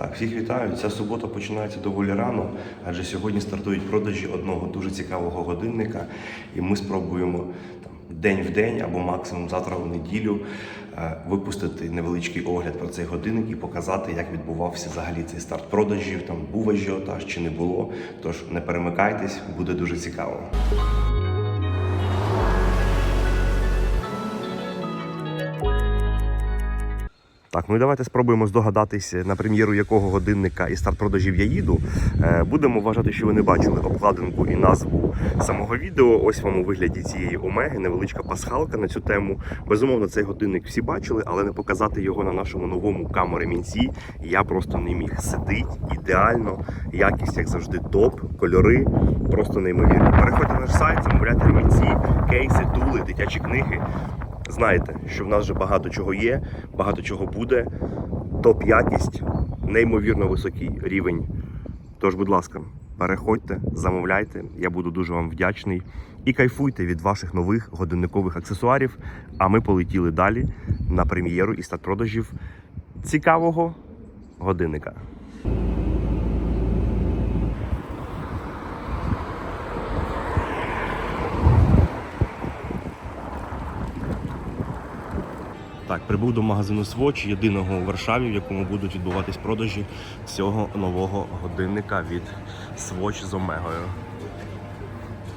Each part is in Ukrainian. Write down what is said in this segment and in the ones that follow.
Так, всіх вітаю. Ця субота починається доволі рано, адже сьогодні стартують продажі одного дуже цікавого годинника, і ми спробуємо там день в день або максимум завтра в неділю е, випустити невеличкий огляд про цей годинник і показати, як відбувався взагалі цей старт продажів. Там був ажіотаж чи не було. Тож не перемикайтесь, буде дуже цікаво. Так, ну і давайте спробуємо здогадатися, на прем'єру якого годинника і старт продажів я їду. Е, будемо вважати, що ви не бачили обкладинку і назву самого відео. Ось вам у вигляді цієї омеги, невеличка пасхалка на цю тему. Безумовно, цей годинник всі бачили, але не показати його на нашому новому камеремінці я просто не міг. Сидить ідеально, якість, як завжди, топ, кольори просто неймовірні. Переходьте на наш сайт, замовляйте ремінці, кейси, тули, дитячі книги. Знаєте, що в нас вже багато чого є, багато чого буде. Топ якість, неймовірно високий рівень. Тож, будь ласка, переходьте, замовляйте. Я буду дуже вам вдячний. І кайфуйте від ваших нових годинникових аксесуарів. А ми полетіли далі на прем'єру і старт продажів цікавого годинника. Так, прибув до магазину Swatch, єдиного у Варшаві, в якому будуть відбуватись продажі цього нового годинника від Swatch з Омегою.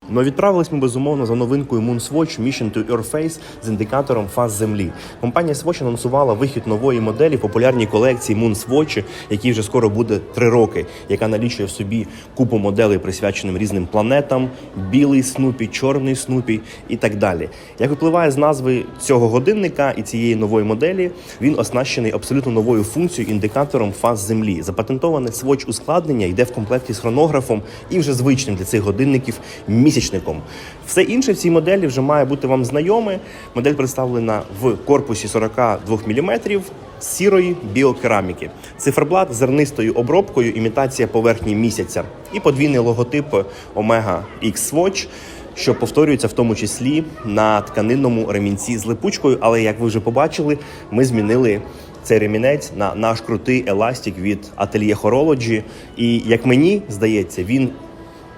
Ну, відправились ми безумовно за новинкою Moonswatch Mission to Your Face з індикатором фаз землі. Компанія Swatch анонсувала вихід нової моделі популярній колекції Moonswatch, який вже скоро буде три роки, яка налічує в собі купу моделей, присвяченим різним планетам, білий снупі, чорний снупі і так далі. Як випливає з назви цього годинника і цієї нової моделі, він оснащений абсолютно новою функцією індикатором фаз землі. Запатентоване Swatch ускладнення йде в комплекті з хронографом і вже звичним для цих годинників місячником. Все інше в цій моделі вже має бути вам знайоме. Модель представлена в корпусі 42 мм з сірої біокераміки. Циферблат з зернистою обробкою, імітація поверхні місяця і подвійний логотип Omega X Watch, що повторюється в тому числі на тканинному ремінці з липучкою. Але як ви вже побачили, ми змінили. Цей ремінець на наш крутий еластик від Atelier Horology. І як мені здається, він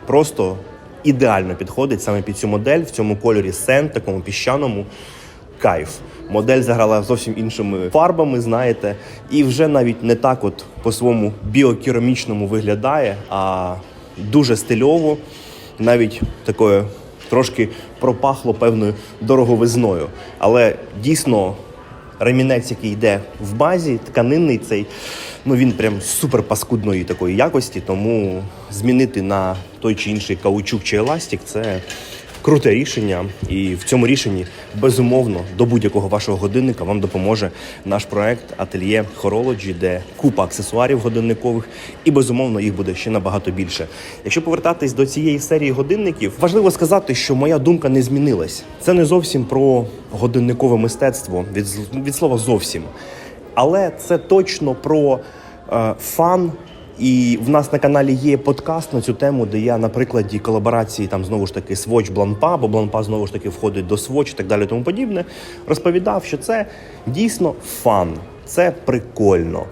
просто ідеально підходить саме під цю модель в цьому кольорі сен, такому піщаному. Кайф. Модель заграла зовсім іншими фарбами, знаєте, і вже навіть не так, от по своєму біокерамічному виглядає, а дуже стильово, навіть такою трошки пропахло певною дороговизною. Але дійсно ремінець, який йде в базі, тканинний цей, ну він прям супер паскудної такої якості, тому змінити на той чи інший каучук чи еластик це круте рішення. І в цьому рішенні безумовно до будь-якого вашого годинника вам допоможе наш проект Atelier Horology, де купа аксесуарів годинникових, і безумовно їх буде ще набагато більше. Якщо повертатись до цієї серії годинників, важливо сказати, що моя думка не змінилась. Це не зовсім про годинникове мистецтво від, від слова зовсім. Але це точно про е, фан. І в нас на каналі є подкаст на цю тему, де я на прикладі колаборації там знову ж таки Swatch Бланпа, бо Бланпа знову ж таки входить до Swatch і так далі, тому подібне. Розповідав, що це дійсно фан, це прикольно.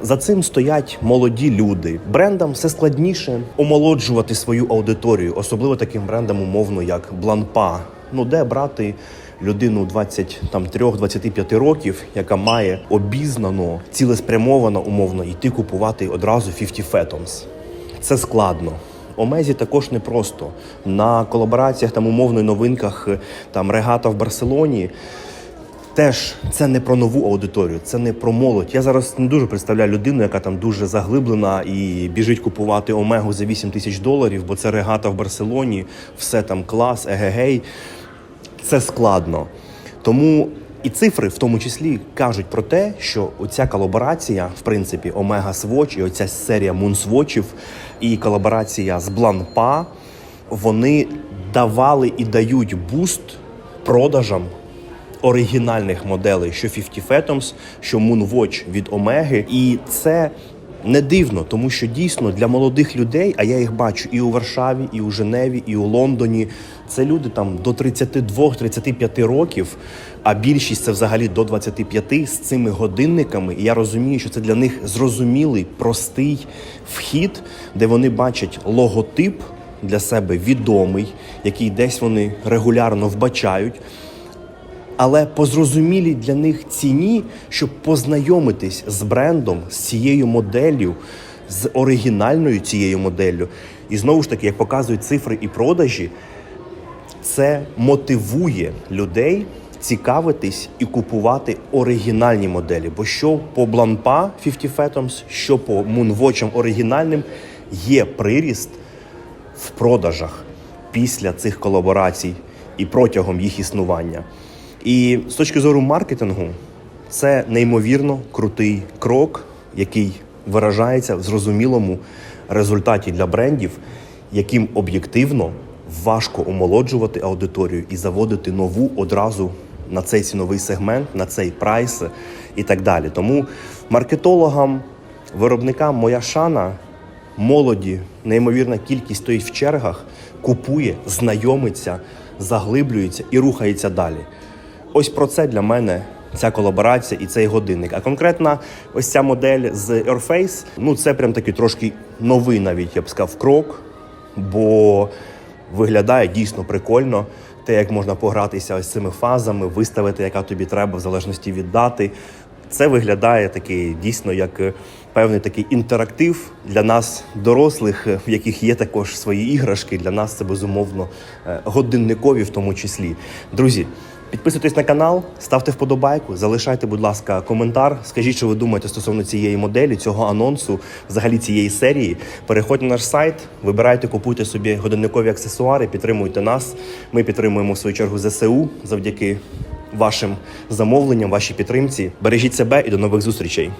За цим стоять молоді люди. Брендам все складніше омолоджувати свою аудиторію, особливо таким брендам, умовно, як Бланпа. Ну де брати людину 23-25 років, яка має обізнано, цілеспрямовано умовно йти купувати одразу 50 Fathoms. Це складно. Омезі також непросто. На колабораціях там умовно новинках там регата в Барселоні. Теж це не про нову аудиторію, це не про молодь. Я зараз не дуже представляю людину, яка там дуже заглиблена і біжить купувати омегу за 8 тисяч доларів, бо це регата в Барселоні, все там клас, егегей. Це складно. Тому і цифри в тому числі кажуть про те, що оця колаборація, в принципі, Omega Swatch і оця серія Moonswatchів і колаборація з Blanpa, вони давали і дають буст продажам оригінальних моделей, що 50 Fathoms, що Moonwatch від Омеги. І це Не дивно, тому що дійсно для молодих людей, а я їх бачу і у Варшаві, і у Женеві, і у Лондоні. Це люди там до 32-35 років, а більшість це взагалі до 25 з цими годинниками. І я розумію, що це для них зрозумілий, простий вхід, де вони бачать логотип для себе відомий, який десь вони регулярно вбачають але по зрозумілій для них ціні, щоб познайомитись з брендом, з цією моделлю, з оригінальною цією моделлю. І знову ж таки, як показують цифри і продажі, це мотивує людей цікавитись і купувати оригінальні моделі. Бо що по Бланпа 50 Phantoms, що по Moonwatch оригінальним є приріст в продажах після цих колаборацій і протягом їх існування. І з точки зору маркетингу, це неймовірно крутий крок, який виражається в зрозумілому результаті для брендів, яким об'єктивно важко омолоджувати аудиторію і заводити нову одразу на цей ціновий сегмент, на цей прайс і так далі. Тому маркетологам, виробникам моя шана молоді, неймовірна кількість стоїть в чергах, купує, знайомиться, заглиблюється і рухається далі. Ось про це для мене ця колаборація і цей годинник. А конкретно ось ця модель з Airface, ну це прям такий трошки новий, навіть я б сказав, крок, бо виглядає дійсно прикольно. Те, як можна погратися ось цими фазами, виставити, яка тобі треба, в залежності від дати. Це виглядає такий дійсно як е, певний такий інтерактив для нас, дорослих, е, в яких є також свої іграшки. Для нас це безумовно е, годинникові, в тому числі. Друзі. Підписуйтесь на канал, ставте вподобайку, залишайте, будь ласка, коментар. Скажіть, що ви думаєте стосовно цієї моделі, цього анонсу, взагалі цієї серії. Переходьте на наш сайт, вибирайте, купуйте собі годинникові аксесуари, підтримуйте нас. Ми підтримуємо в свою чергу ЗСУ завдяки вашим замовленням, вашій підтримці. Бережіть себе і до нових зустрічей.